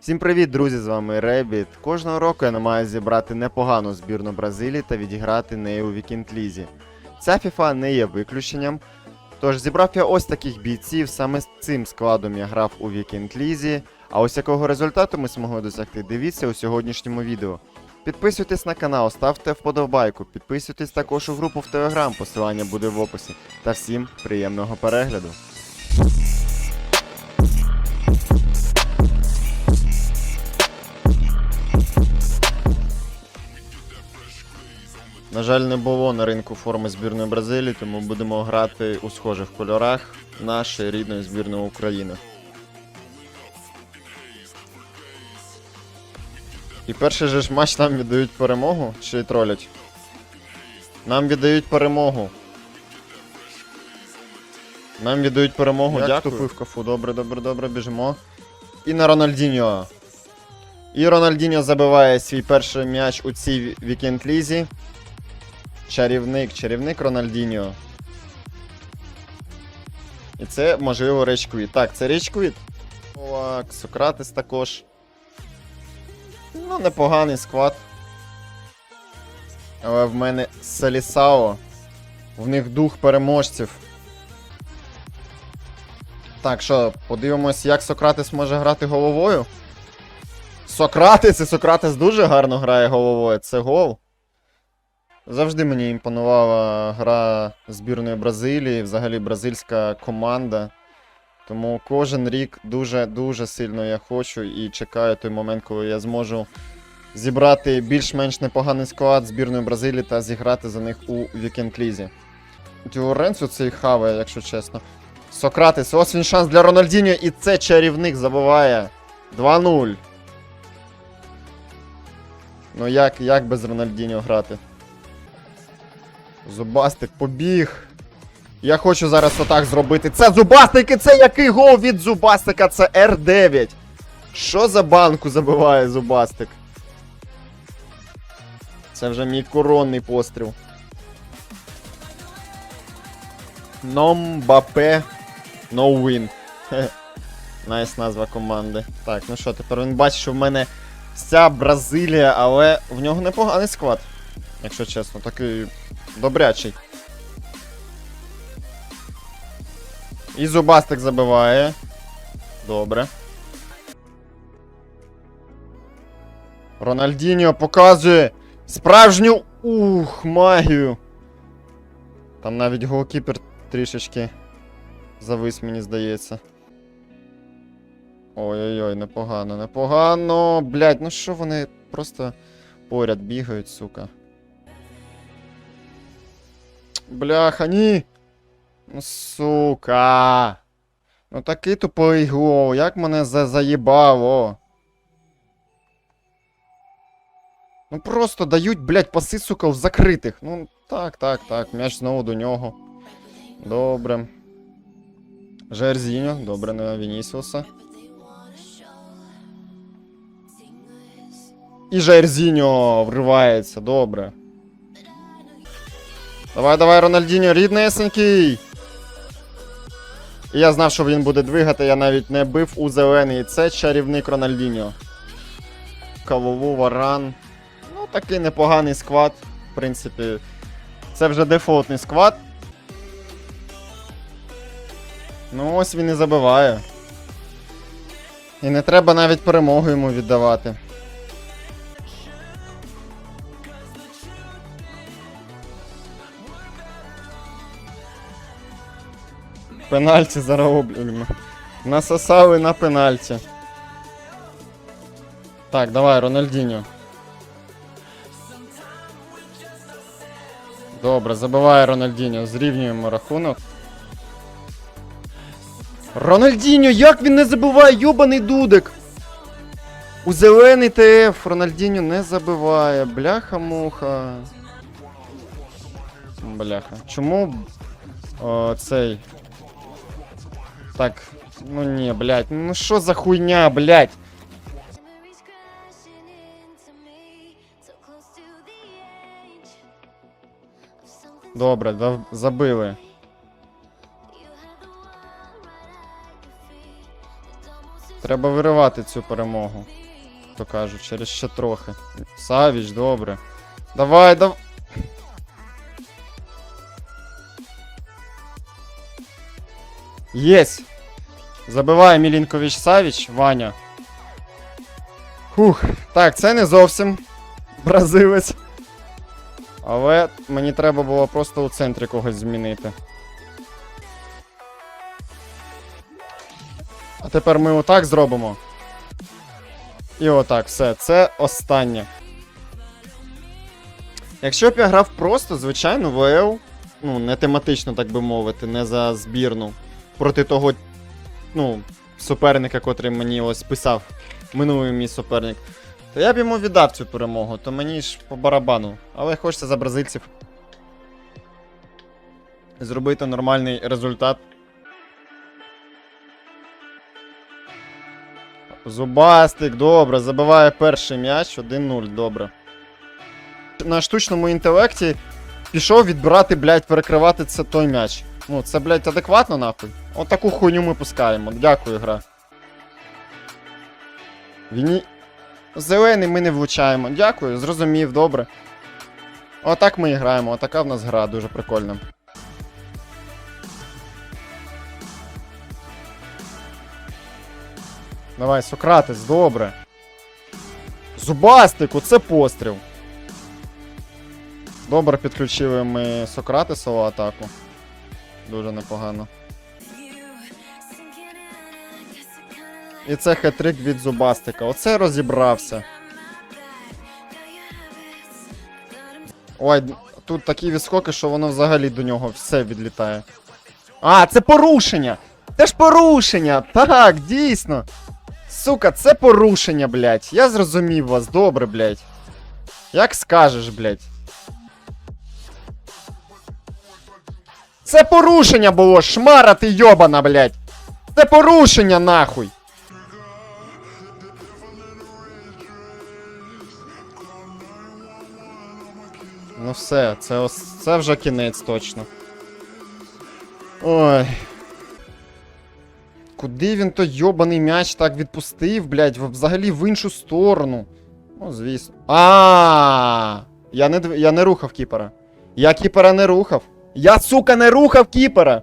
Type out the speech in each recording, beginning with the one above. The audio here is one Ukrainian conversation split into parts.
Всім привіт, друзі! З вами Ребіт. Кожного року я намагаюся зібрати непогану збірну Бразилії та відіграти нею у Вікінд Лізі. Ця FIFA не є виключенням. Тож зібрав я ось таких бійців, саме з цим складом я грав у Вікінд Лізі. А ось якого результату ми змогли досягти, дивіться у сьогоднішньому відео. Підписуйтесь на канал, ставте вподобайку, підписуйтесь також у групу в Телеграм, посилання буде в описі. Та всім приємного перегляду. На жаль, не було на ринку форми збірної Бразилії, тому будемо грати у схожих кольорах нашої рідної збірної України. І перший же ж матч нам віддають перемогу чи тролять? Нам віддають перемогу. Нам віддають перемогу. Як Дякую. Тупив кафу. Добре, добре, добре, біжимо. І на Рональдіньо. І Рональдіньо забиває свій перший м'яч у цій вікенд лізі. Чарівник, чарівник Рональдіньо. І це, можливо, речквіт. Так, це речквіт. Так, Сократис також. Ну, непоганий склад. Але в мене Салісао. В них дух переможців. Так, що, подивимось, як Сократис може грати головою. Сократис і Сократис дуже гарно грає головою. Це гол. Завжди мені імпонувала гра збірної Бразилії, взагалі бразильська команда. Тому кожен рік дуже-дуже сильно я хочу і чекаю той момент, коли я зможу зібрати більш-менш непоганий склад збірної Бразилії та зіграти за них у Вікенд Лізі. Діоренцу цей хаває, якщо чесно. Сократис, ось він шанс для Рональдіньо, і це чарівник забиває. 2-0. Ну як, як без Рональдіньо грати? Зубастик побіг. Я хочу зараз отак зробити. Це Зубастик і це який гол від Зубастика? Це Р9. Що за банку забиває Зубастик? Це вже мій коронний постріл. Номбапе No win. Найс назва команди. Так, ну що, тепер він бачить, що в мене вся Бразилія, але в нього непоганий склад. Якщо чесно, такий добрячий. І Зубастик забиває. Добре. Рональдіньо показує справжню ух, магію. Там навіть голкіпер трішечки завис, мені здається. Ой-ой-ой, непогано, непогано. Блять, ну що вони просто поряд бігають, сука. Бляха, ні. Ну, сука. Ну такий тупий гол, як мене за заїбало. Ну просто дають, блядь, паси, сука, в закритих. Ну, так, так, так. М'яч знову до нього. Добре. Жерзіньо, добре, на Вінісіуса. І Жерзіньо вривається, добре. Давай, давай, Рональдіньо, ріднесенький. І я знав, що він буде двигати, я навіть не бив у зелений. Це чарівник Рональдіньо. Кавову, варан. Ну, такий непоганий склад. В принципі, це вже дефолтний склад. Ну, ось він і забиває. І не треба навіть перемогу йому віддавати. Пенальті зароблюємо. Насосали на пенальті. Так, давай, Рональдіньо. Добре, забиває Рональдіньо. Зрівнюємо рахунок. Рональдіньо, як він не забиває, йобаний дудик! У зелений ТФ Рональдіньо не забиває. Бляха-муха. Бляха. Чому о, цей. Так, ну не, блядь, ну що за хуйня, блядь? Добре, да, забили. треба виривати цю перемогу. То кажуть, через ще трохи. Савіч, добре. Давай, давай. Єсть! Забиває Мілінкович Савіч, Ваня. Хух, так, це не зовсім бразилець. Але мені треба було просто у центрі когось змінити. А тепер ми отак зробимо. І отак, все, це останнє. Якщо б я грав просто, звичайно, ВЛ, ну, не тематично, так би мовити, не за збірну, проти того, ну, суперника, котрий мені ось писав, минулий мій суперник, то я б йому віддав цю перемогу, то мені ж по барабану. Але хочеться за бразильців зробити нормальний результат. Зубастик, добре, забиває перший м'яч, 1-0, добре. На штучному інтелекті пішов відбирати, блядь, перекривати це той м'яч. Ну, це, блядь, адекватно нахуй. От таку хуйню ми пускаємо. Дякую, гра. Віні. Зелений ми не влучаємо. Дякую, зрозумів, добре. Отак ми і граємо, отака в нас гра, дуже прикольна. Давай, Сократис, добре. Зубастику, це постріл. Добре підключили ми Сократисову атаку. Дуже непогано. І це хет-трик від Зубастика. Оце розібрався. Ой, тут такі відскоки, що воно взагалі до нього все відлітає. А, це порушення! Це ж порушення! Так, дійсно. Сука, це порушення, блядь. Я зрозумів вас, добре, блядь. Як скажеш, блядь. Це порушення було, шмара ти йобана, блядь. Це порушення, нахуй. Ну все, це, це вже кінець точно. Ой. Куди він той йобаний м'яч так відпустив, блядь, взагалі в іншу сторону. Ну, звісно. А, я не я не рухав кіпера. Я кіпера не рухав. Я, сука, не рухав кіпера.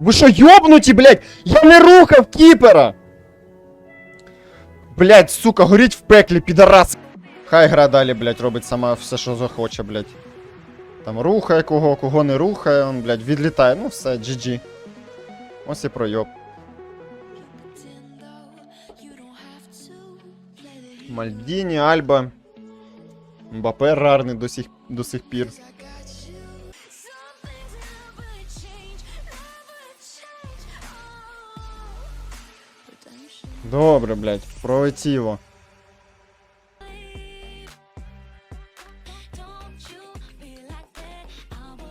Ви що, йобнуті, блядь? Я не рухав кіпера. Блядь, сука, горіть в пеклі, підарас. Хай гра далі, блядь, робить сама все, що захоче, блядь. Там рухає кого, кого не рухає, он, блядь, відлітає. Ну все, GG. Ось і пройоб. Мальдіні, Альба. Мбапе рарний до сих, до сих пір. Добре, блядь, пролетіло.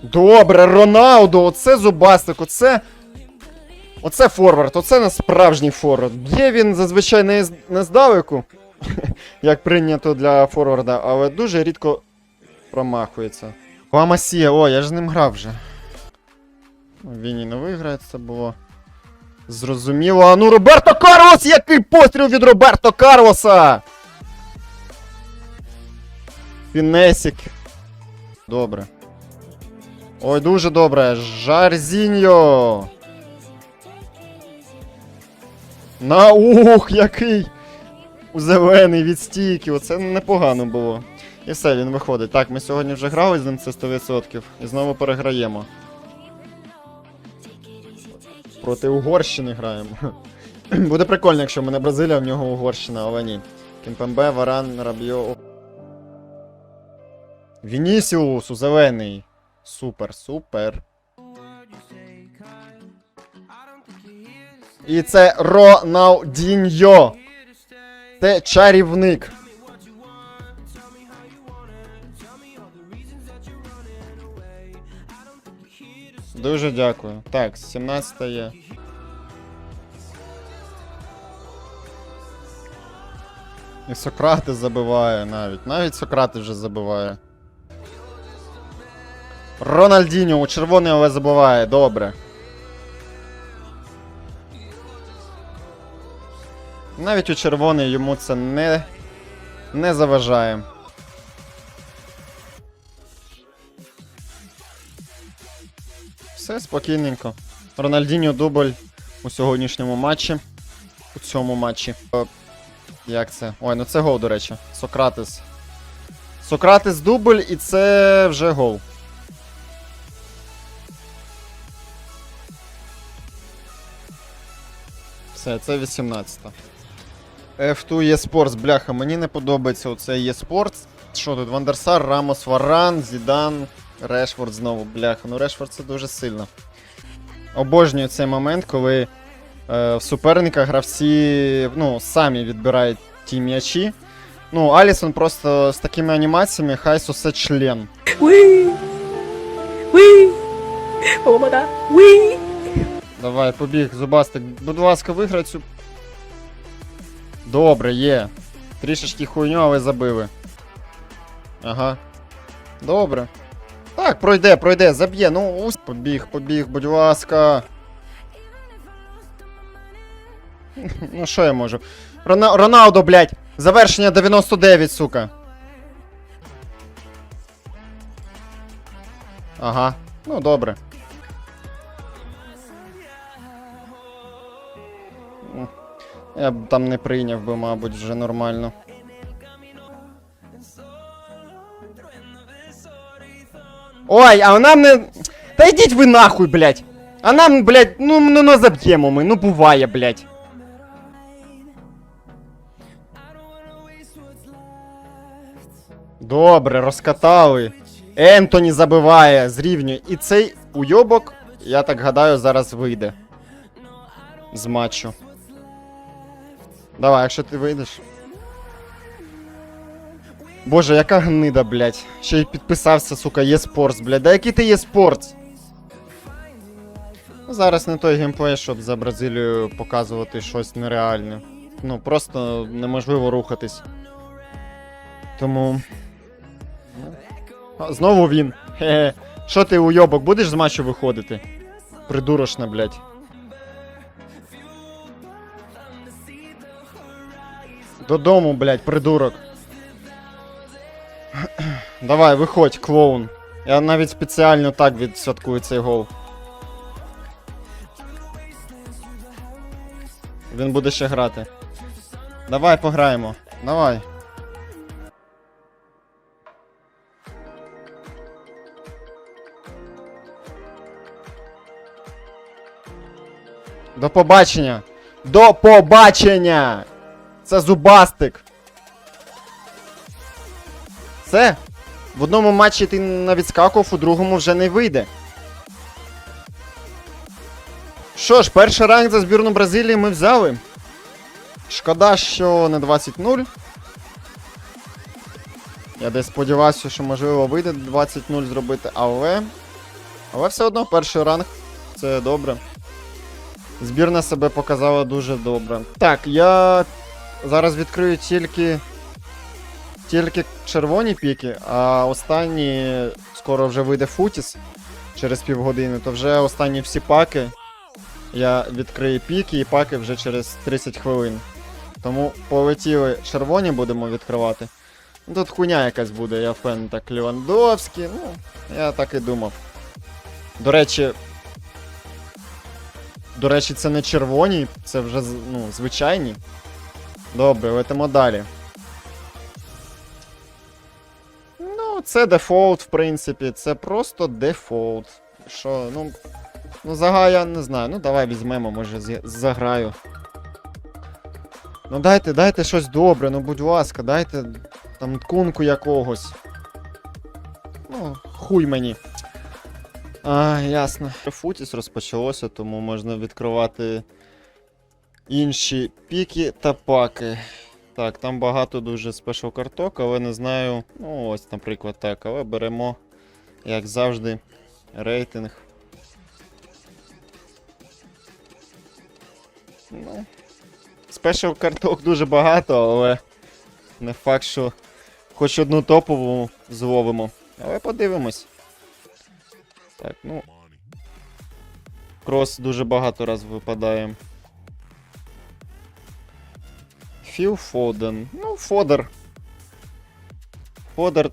Добре, Роналдо, оце зубастик, оце. Оце форвард, оце не справжній форвард. Б'є він зазвичай не, не здалеку, як прийнято для форварда, але дуже рідко промахується. Ламасія, о, я ж ним грав вже. Він і не виграє, це було. Зрозуміло. А ну, Роберто Карлос! Який постріл від Роберто Карлоса! Фінесік. Добре. Ой, дуже добре. Жарзіньо. На ух, який! У зелений від стійки. Оце непогано було. І все, він виходить. Так, ми сьогодні вже грали з ним, це 100%. І знову переграємо. Проти Угорщини граємо. Буде прикольно, якщо в мене Бразилія, в нього Угорщина, але ні. Кімпембе, Варан, Рабьо. Вінісіус зелений. Супер, супер. І це Роналдіньо. Це чарівник. Дуже дякую. Так, 17 є. І Сократи забиває навіть. Навіть Сократи вже забиває. Рональдіньо у червоний, але забиває. Добре. Навіть у червоний йому це не, не заважає. Все спокійненько. Рональдіньо дубль у сьогоднішньому матчі. У цьому матчі. Е, Як це? Ой, ну це гол, до речі. Сократес. Сократес дубль, і це вже гол. Все, це 18-та. F2 eSports, бляха, мені не подобається оце eSports. Що тут? Вандерсар, Рамос, Варан, Зідан, Решфорд знову, бляха. Ну Решфорд це дуже сильно. Обожнюю цей момент, коли е, в суперника гравці ну, самі відбирають ті м'ячі. Ну, Алісон просто з такими анімаціями хай усе член. Уі! Уі! Давай, побіг, зубастик. Будь ласка, виграй цю. Добре, є. Трішечки хуйню, але забили. Ага. Добре. Так, пройде, пройде, заб'є. Ну, ус. Побіг, побіг, будь ласка. Ну, що я можу? Рона... Роналдо, блядь! Завершення 99, сука. Ага. Ну, добре. Я б там не прийняв би, мабуть, вже нормально. Ой, а нам не. Та йдіть ви нахуй, блядь! А нам, блядь, ну, ну, ну заб'ємо ми, ну буває, блядь. Добре, розкатали. Ентоні забиває, зрівнює. І цей уйобок, я так гадаю, зараз вийде. З матчу. Давай, якщо ти вийдеш. Боже, яка гнида, блядь. Ще й підписався, сука, єспортс, блядь. Да який ти єспортс? Ну, зараз не той геймплей, щоб за Бразилію показувати щось нереальне. Ну, просто неможливо рухатись. Тому. А, знову він. Хе-хе. Що ти, уйобок, будеш з матчу виходити? Придурошна, блядь. Додому, блядь, придурок. Давай, виходь, клоун. Я навіть спеціально так відсвяткую цей гол. Він буде ще грати. Давай пограємо. Давай. До побачення. До побачення! Це зубастик. Все. В одному матчі ти навідскакував, у другому вже не вийде. Що ж, перший ранг за збірну Бразилії ми взяли. Шкода, що не 20-0. Я десь сподівався, що можливо вийде 20-0 зробити, але. Але все одно перший ранг. Це добре. Збірна себе показала дуже добре. Так, я зараз відкрию тільки. Тільки червоні піки, а останні скоро вже вийде Футіс через півгодини, то вже останні всі паки. Я відкрию піки і паки вже через 30 хвилин. Тому полетіли червоні будемо відкривати. Ну, Тут хуйня якась буде, я впевнений, так Лівандовський, ну, я так і думав. До речі. До речі, це не червоні, це вже ну, звичайні. Добре, летимо далі. Це дефолт, в принципі, це просто дефолт. Що, ну. Ну, я не знаю. Ну, давай візьмемо, може, заграю. Ну дайте, дайте щось добре, ну будь ласка, дайте там кунку якогось. Ну, хуй мені. А, ясно. Футіс розпочалося, тому можна відкривати інші піки та паки. Так, там багато дуже спешл карток, але не знаю. Ну, ось, наприклад, так. Але беремо, як завжди, рейтинг. Ну. Спешл карток дуже багато, але не факт, що хоч одну топову зловимо. Але подивимось. Так, ну. Крос дуже багато раз випадає. Філ Фоден. Ну, Фодер. Фодер.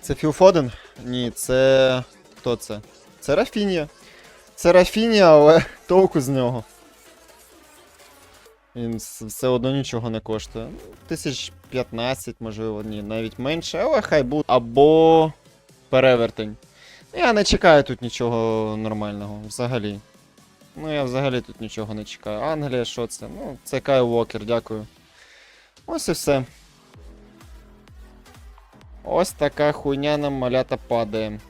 Це Філ Фоден? Ні, це. Хто це? Це Рафінія. Це Рафінія, але толку з нього. Він все одно нічого не коштує. Ну, Тисяч 15, можливо, ні, навіть менше, але хай буде. Або перевертень. Я не чекаю тут нічого нормального взагалі. Ну, я взагалі тут нічого не чекаю. Англія, що це? Ну, це Кайл Уокер, дякую. Ось і все. Ось така хуйня нам малята падає.